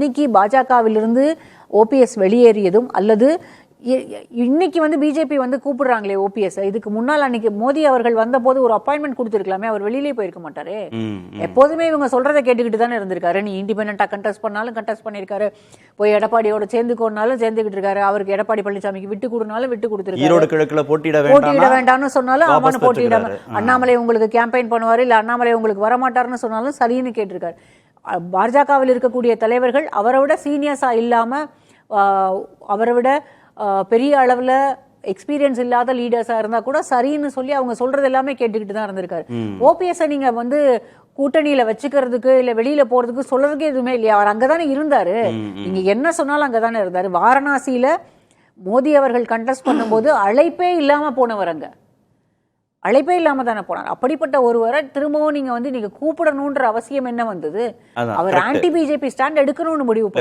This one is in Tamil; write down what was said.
இன்னைக்கு பாஜகவிலிருந்து ஓபிஎஸ் வெளியேறியதும் அல்லது இன்னைக்கு வந்து பிஜேபி வந்து கூப்பிடுறாங்களே ஓபிஎஸ் இதுக்கு முன்னால் அன்னைக்கு மோடி அவர்கள் வந்தபோது ஒரு அப்பாயின்மெண்ட் கொடுத்துருக்கலாமே அவர் வெளியிலே போயிருக்க மாட்டாரு. எப்போதுமே இவங்க சொல்றதை கேட்டுக்கிட்டு தானே இருந்திருக்காரு. நீ இண்டிபெண்டா கண்டெஸ்ட் பண்ணாலும் கண்டெஸ்ட் பண்ணியிருக்காரு. போய் எடப்பாடியோட சேர்ந்துக்கோனாலும் சேர்ந்துக்கிட்டு இருக்காரு. அவருக்கு எடப்பாடி பழனிசாமிக்கு விட்டு கொடுனாலும் விட்டு கொடுத்துருக்காரு. ஈரோடு கிழக்குல போட்டியிட போட்டியிட வேண்டாம் வேண்டாம்னு சொன்னாலும் அவனு போட்டியிட. அண்ணாமலை உங்களுக்கு கேம்பெயின் பண்ணுவாரு இல்ல அண்ணாமலை உங்களுக்கு வரமாட்டாருன்னு சொன்னாலும் சரின்னு கேட்டிருக்காரு. பாஜகவில் இருக்கக்கூடிய தலைவர்கள் அவரை விட சீனியர்ஸா இல்லாம ஆஹ், அவரை விட பெரிய அளவுல எக்ஸ்பீரியன்ஸ் இல்லாத லீடர்ஸா இருந்தா கூட சரின்னு சொல்லி அவங்க சொல்றது எல்லாமே கேட்டுக்கிட்டு தான் இருந்திருக்காரு. ஓபிஎஸ் நீங்க வந்து கூட்டணியில வச்சுக்கிறதுக்கு இல்ல வெளியில போறதுக்கு சொல்றதுக்கு எதுவுமே இல்லையா? அவர் அங்கதானே இருந்தாரு. நீங்க என்ன சொன்னாலும் அங்கதானே இருந்தாரு. வாரணாசியில மோடி அவர்கள் கண்டெஸ்ட் பண்ணும்போது அழைப்பே இல்லாம போனவர் அங்க. அழைப்பே இல்லாம தானே போனார் அப்படிப்பட்ட ஒருவரை திரும்பவும் நீங்க வந்து நீங்க கூப்பிடணுன்ற அவசியம் என்ன வந்தது அவர். ஆன்டி பிஜேபி ஸ்டாண்ட் எடுக்கணும்னு முடிவு